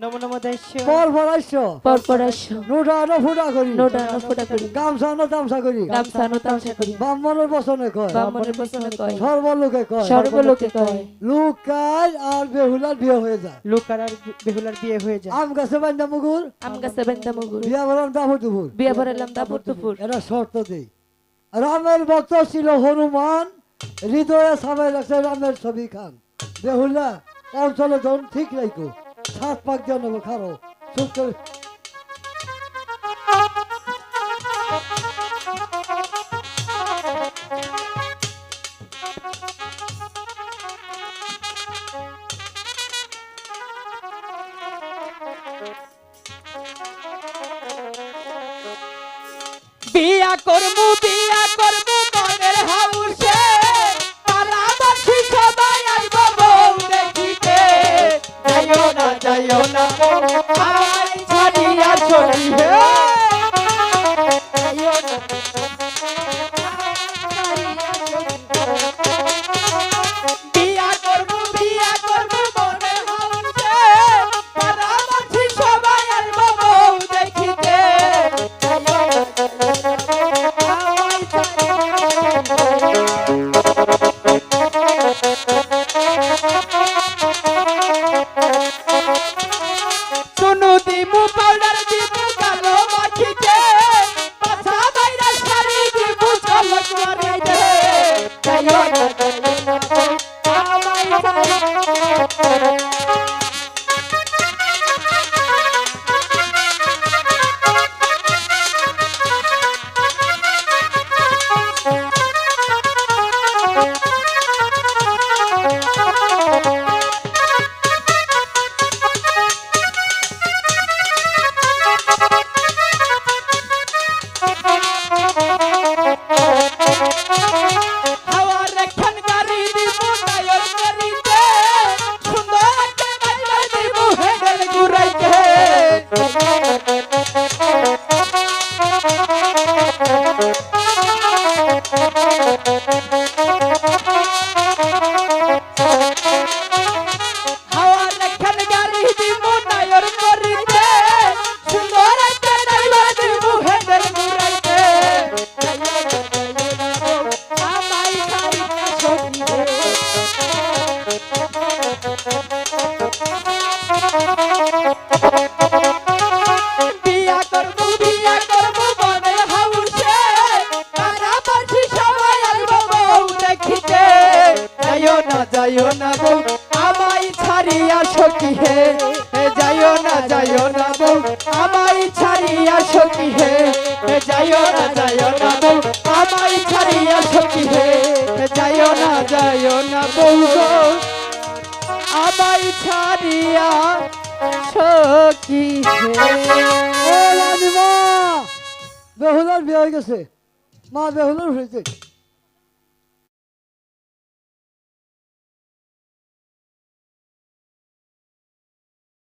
নমো নমো দেশ। পর পর পর পর আসো। ফুটা করি। নোটা আনো করি। গামছা তামসা করি। গামছা তামসা করি। ব্রাহ্মণের বসনে কয়। ব্রাহ্মণের বসনে কয়। সর্বলোকে কয়। সর্বলোকে কয়। লুকায় আর বেহুলার বিয়ে হয়ে যায়। লুকার আর বেহুলার বিয়ে হয়ে যায়। আম গাছে বান্ধা মুগুর। আম গাছে বেন্দা মগুর। বিয়া বলাম দাফর দুপুর। বিয়া ভরালাম দাপুর দুপুর। এটা শর্ত দেই। রামের ভক্ত ছিল হনুমান। হৃদয়ে সাবাই রাখছে রামের ছবি খান। বেহুলা অঞ্চলে ঠিক রাখো সাত পাক দিয়ে নেব খারো। চুপ বিয়া করমু বিয়া করমু। যাইও না যাইও ছাড়িয়া চলিবে। যাইও যাইও না যাইও না বউ, আমায় ছাড়িয়া সখী হে, যাইও না যাইও না বউ, আমায় ছাড়িয়া সখী হে, যাইও না যাইও না বউ, আমায় ছাড়িয়া সখী হে, যাইও না যাইও না বউ গো। আমায় ছাড়িয়া সখী রাজমা বেহুলার বিয়ে হয়ে গেছে। মা বেহুলার হয়েছে।